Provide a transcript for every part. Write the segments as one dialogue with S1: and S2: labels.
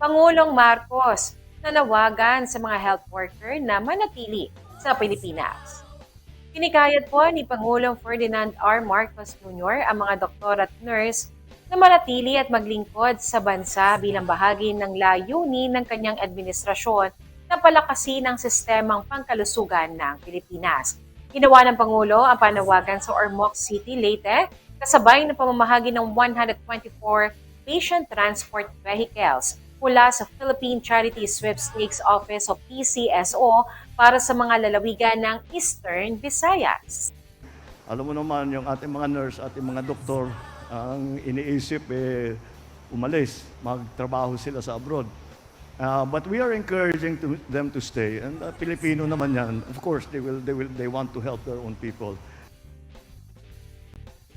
S1: Pangulong Marcos nanawagan sa mga health worker na manatili sa Pilipinas. Kinikayat po ni Pangulong Ferdinand R. Marcos Jr. ang mga doktor at nurse na manatili at maglingkod sa bansa bilang bahagi ng layunin ng kanyang administrasyon na palakasin ang sistemang pangkalusugan ng Pilipinas. Ginawa ng Pangulo ang panawagan sa Ormoc City, Leyte, kasabay ng pamamahagi ng 124 patient transport vehicles mula sa Philippine Charity Sweepstakes Office o PCSO para sa mga lalawigan ng Eastern Visayas.
S2: Alam mo naman, yung ating mga nurse, ating mga doktor, ang iniisip eh, umalis, magtrabaho sila sa abroad. Uh, but we are encouraging to, them to stay. And uh, Pilipino naman yan. Of course, they will, they will, they want to help their own people.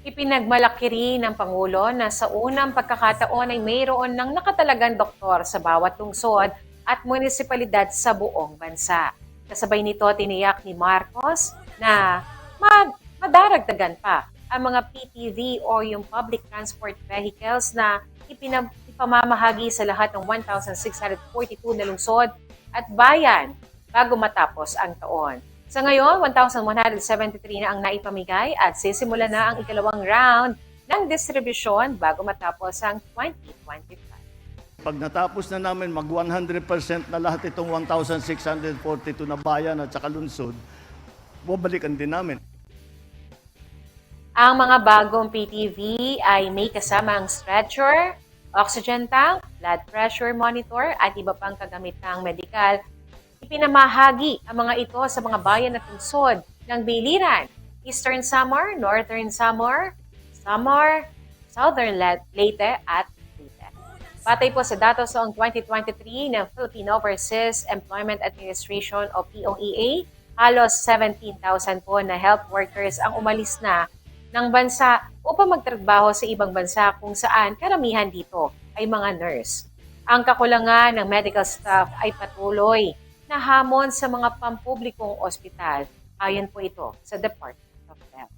S1: Ipinagmalaki rin ng Pangulo na sa unang pagkakataon ay mayroon ng nakatalagang doktor sa bawat lungsod at munisipalidad sa buong bansa. Kasabay nito, tiniyak ni Marcos na ma- madaragdagan pa ang mga PTV o yung public transport vehicles na ipinam- ipamamahagi sa lahat ng 1,642 na lungsod at bayan bago matapos ang taon. Sa ngayon, 1,173 na ang naipamigay at sisimula na ang ikalawang round ng distribusyon bago matapos ang 2025.
S2: Pag natapos na namin, mag 100% na lahat itong 1,642 na bayan at saka lungsod, babalikan din namin.
S1: Ang mga bagong PTV ay may kasamang stretcher, oxygen tank, blood pressure monitor at iba pang kagamitang medikal. Ipinamahagi ang mga ito sa mga bayan at lungsod ng Biliran, Eastern Samar, Northern Samar, Samar, Southern Le- Leyte at Leyte. Patay po sa datos noong 2023 ng Philippine Overseas Employment Administration o POEA, halos 17,000 po na health workers ang umalis na ng bansa upang magtrabaho sa ibang bansa kung saan karamihan dito ay mga nurse. Ang kakulangan ng medical staff ay patuloy na hamon sa mga pampublikong ospital. Ayon po ito sa Department of Health.